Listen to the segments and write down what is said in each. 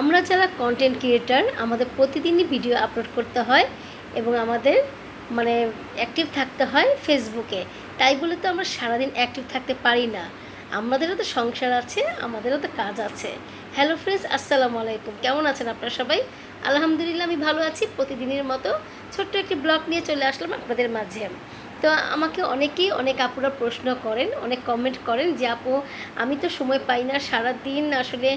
আমরা যারা content creator আমাদের প্রতিদিনই ভিডিও আপলোড করতে হয় এবং আমাদের মানে অ্যাক্টিভ থাকতে হয় ফেসবুকে তাই বলে তো আমরা সারাদিন অ্যাক্টিভ থাকতে পারি না। আমাদেরও তো সংসার আছে, আমাদেরও তো কাজ আছে। হ্যালো ফ্রেন্ডস আসসালামু আলাইকুম। কেমন আছেন আপনারা সবাই? আলহামদুলিল্লাহ, আমি ভালো আছি। প্রতিদিনের মতো ছোট্ট একটি ব্লগ নিয়ে চলে আসলাম আপনাদের মাঝে। তো আমাকে অনেকেই অনেক আপুরা প্রশ্ন করেন, অনেক কমেন্ট করেন যে, আপু, আমি তো সময় পাই না সারা দিন আসলে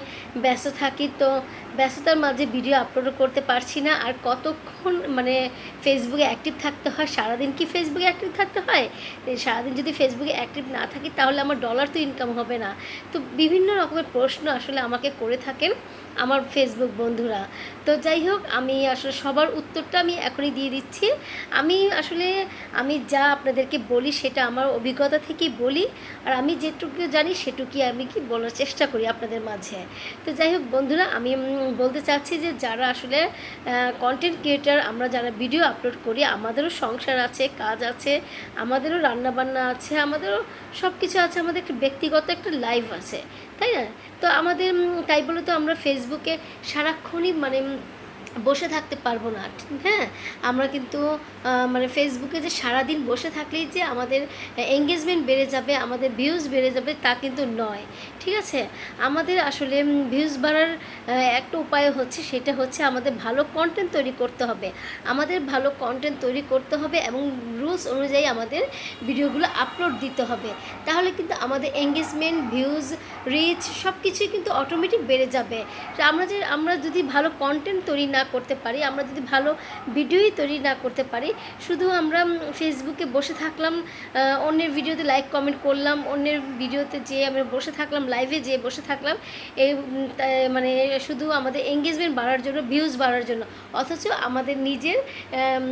ব্যস্ত থাকি, তো ব্যস্ততার মাঝে ভিডিও আপলোড করতে পারছি না। আর কতক্ষণ মানে ফেসবুকে অ্যাক্টিভ থাকতে হয়? সারাদিন কি ফেসবুকে অ্যাক্টিভ থাকতে হয়? সারাদিন যদি ফেসবুকে অ্যাক্টিভ না থাকি, তাহলে আমার ডলার তো ইনকাম হবে না। তো বিভিন্ন রকমের প্রশ্ন আসলে আমাকে করে থাকেন আমার ফেসবুক বন্ধুরা। তো যাই হোক, আমি আসলে সবার উত্তরটা আমি এখনই দিয়ে দিচ্ছি। আমি আসলে, আমি যা আপনাদেরকে বলি সেটা আমার অভিজ্ঞতা থেকেই বলি। আর আমি যেটুকু জানি সেটুকুই আমি কি বলার চেষ্টা করি আপনাদের মাঝে। তো যাই হোক বন্ধুরা, আমি উম, বলতে চাচ্ছি যে যারা আসলে কন্টেন্ট ক্রিয়েটার আমরা যারা ভিডিও আপলোড করি আমাদেরও সংসার আছে কাজ আছে আমাদেরও রান্নাবান্না আছে আমাদেরও সব কিছু আছে আমাদের একটা ব্যক্তিগত একটা লাইফ আছে তাই না? তো আমাদের তাই বলে তো আমরা ফেসবুকে সারাক্ষণই মানে বসে থাকতে পারব না হ্যাঁ? আমরা কিন্তু মানে ফেসবুকে যে সারাদিন বসে থাকলেই যে আমাদের এঙ্গেজমেন্ট বেড়ে যাবে, আমাদের ভিউজ বেড়ে যাবে তা কিন্তু নয়, ঠিক আছে? আমাদের আসলে ভিউজ বাড়ার একটা উপায় হচ্ছে, সেটা হচ্ছে আমাদের ভালো কন্টেন্ট তৈরি করতে হবে। আমাদের ভালো কন্টেন্ট তৈরি করতে হবে এবং রুলস অনুযায়ী আমাদের ভিডিওগুলো আপলোড দিতে হবে। তাহলে কিন্তু আমাদের এঙ্গেজমেন্ট ভিউজ রিচ সব কিছুই কিন্তু অটোমেটিক বেড়ে যাবে। আমরা যে, আমরা যদি ভালো কন্টেন্ট তৈরি না করতে পারি, আমরা যদি ভালো ভিডিওই তৈরি না করতে পারি, শুধু আমরা ফেসবুকে বসে থাকলাম অন্যের ভিডিওতে লাইক কমেন্ট করলাম, অন্যের ভিডিওতে যে আমরা বসে থাকলাম লাইভে যেয়ে বসে থাকলাম, এই মানে শুধু আমাদের এঙ্গেজমেন্ট বাড়ার জন্য ভিউজ বাড়ার জন্য, অথচ আমাদের নিজের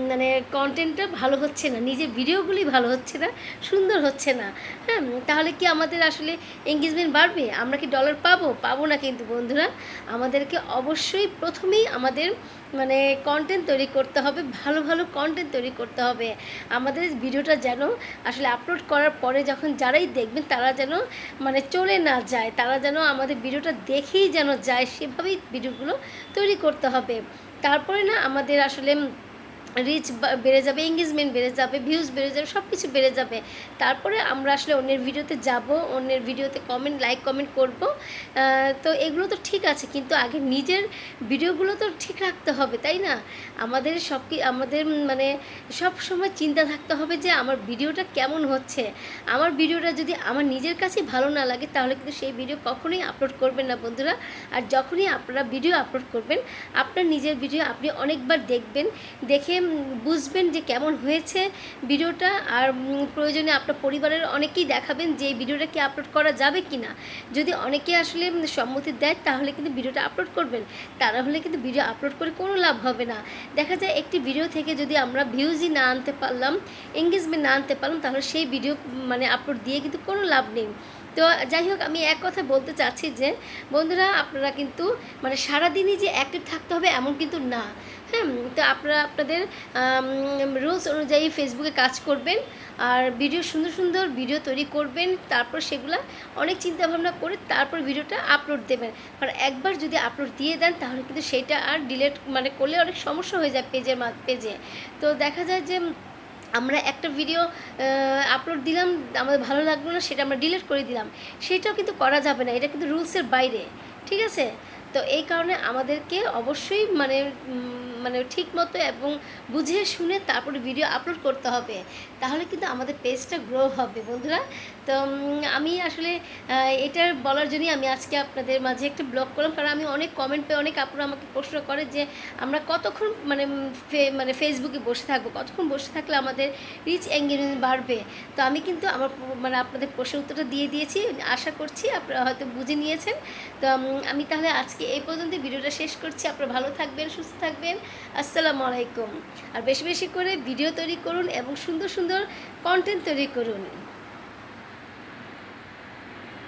মানে কন্টেন্টটা ভালো হচ্ছে না, নিজের ভিডিওগুলি ভালো হচ্ছে না, সুন্দর হচ্ছে না হ্যাঁ তাহলে কি আমাদের আসলে এঙ্গেজমেন্ট বাড়বে? আমরা কি ডলার পাবো? পাবো না কিন্তু বন্ধুরা, আমাদেরকে অবশ্যই প্রথমেই আমাদের মানে কন্টেন্ট তৈরি করতে হবে, ভালো ভালো কন্টেন্ট তৈরি করতে হবে। আমাদের ভিডিওটা যেন আসলে আপলোড করার পরে যখন যারাই দেখবেন তারা যেন মানে চলে না যায়, তারা যেন আমাদের ভিডিওটা দেখেই যেন যায়, সেভাবেই ভিডিওগুলো তৈরি করতে হবে। তারপরে না আমাদের আসলে রিচ বেড়ে যাবে এঙ্গেজমেন্ট বেড়ে যাবে ভিউজ বেড়ে যাবে সব কিছু বেড়ে যাবে। তারপরে আমরা আসলে অন্যের ভিডিওতে যাব, অন্যের ভিডিওতে কমেন্ট লাইক কমেন্ট করব। তো এগুলো তো ঠিক আছে, কিন্তু আগে নিজের ভিডিওগুলো তো ঠিক রাখতে হবে, তাই না? আমাদের সব কি আমাদের মানে সব সময় চিন্তা থাকতে হবে যে আমার ভিডিওটা কেমন হচ্ছে। আমার ভিডিওটা যদি আমার নিজের কাছে ভালো না লাগে, তাহলে কিন্তু সেই ভিডিও কখনোই আপলোড করবেন না, বন্ধুরা। আর যখনই আপনারা ভিডিও আপলোড করবেন, আপনার নিজের ভিডিও আপনি অনেকবার দেখবেন। দেখে বুঝবেন যে কেমন হয়েছে ভিডিওটা আর প্রয়োজনে আপনার পরিবারের অনেকেই দেখাবেন যে এই ভিডিওটা কি আপলোড করা যাবে কি না। যদি অনেকে আসলে সম্মতি দেয়, তাহলে কিন্তু ভিডিওটা আপলোড করবেন। তারা হলে কিন্তু ভিডিও আপলোড করে কোনো লাভ হবে না। দেখা যায় একটি ভিডিও থেকে যদি আমরা ভিউজই না আনতে পারলাম, এঙ্গেজমেন্ট না আনতে পারলাম, তাহলে সেই ভিডিও মানে আপলোড দিয়ে কিন্তু কোনো লাভ নেই। তো যাই হোক, আমি এক কথা বলতে চাচ্ছি যে, বন্ধুরা, আপনারা কিন্তু মানে সারাদিনই যে অ্যাক্টিভ থাকতে হবে এমন কিন্তু না। হ্যাঁ তো আপনারা আপনাদের রুলস অনুযায়ী ফেসবুকে কাজ করবেন, আর ভিডিও সুন্দর সুন্দর ভিডিও তৈরি করবেন, তারপর সেগুলো অনেক চিন্তা ভাবনা করে তারপর ভিডিওটা আপলোড দেবেন। আর একবার যদি আপলোড দিয়ে দেন, তাহলে কিন্তু সেটা আর ডিলেট মানে করলে অনেক সমস্যা হয়ে যায় পেজের মা পেজে তো দেখা যায় যে, আমরা একটা ভিডিও আপলোড দিলাম, আমাদের ভালো লাগল না, সেটা আমরা ডিলিট করে দিলাম। সেটাও কিন্তু করা যাবে না, এটা কিন্তু রুলসের বাইরে, ঠিক আছে? তো এই কারণে আমাদেরকে অবশ্যই মানে মানে ঠিক মতো এবং বুঝে শুনে তারপরে ভিডিও আপলোড করতে হবে। তাহলে কিন্তু আমাদের পেজটা গ্রো হবে বন্ধুরা। তো আমি আসলে এটার বলার জন্যই আমি আজকে আপনাদের মাঝে একটা ব্লগ করলাম। কারণ আমি অনেক কমেন্ট পেয়ে অনেক আপুরা আমাকে প্রশ্ন করে যে, আমরা কতক্ষণ মানে মানে ফেসবুকে বসে থাকব? কতক্ষণ বসে থাকলে আমাদের রিচ এঙ্গেজমেন্ট বাড়বে? তো আমি কিন্তু আমার মানে আপনাদের প্রশ্নের উত্তরটা দিয়ে দিয়েছি। আশা করছি আপনারা হয়তো বুঝে নিয়েছেন। তো আমি তাহলে আজকে এই পর্যন্ত ভিডিওটা শেষ করছি। আপনারা ভালো থাকবেন, সুস্থ থাকবেন। আসসালামু আলাইকুম। আর বেশি বেশি করে ভিডিও তৈরি করুন এবং সুন্দর সুন্দর কন্টেন্ট তৈরি করুন।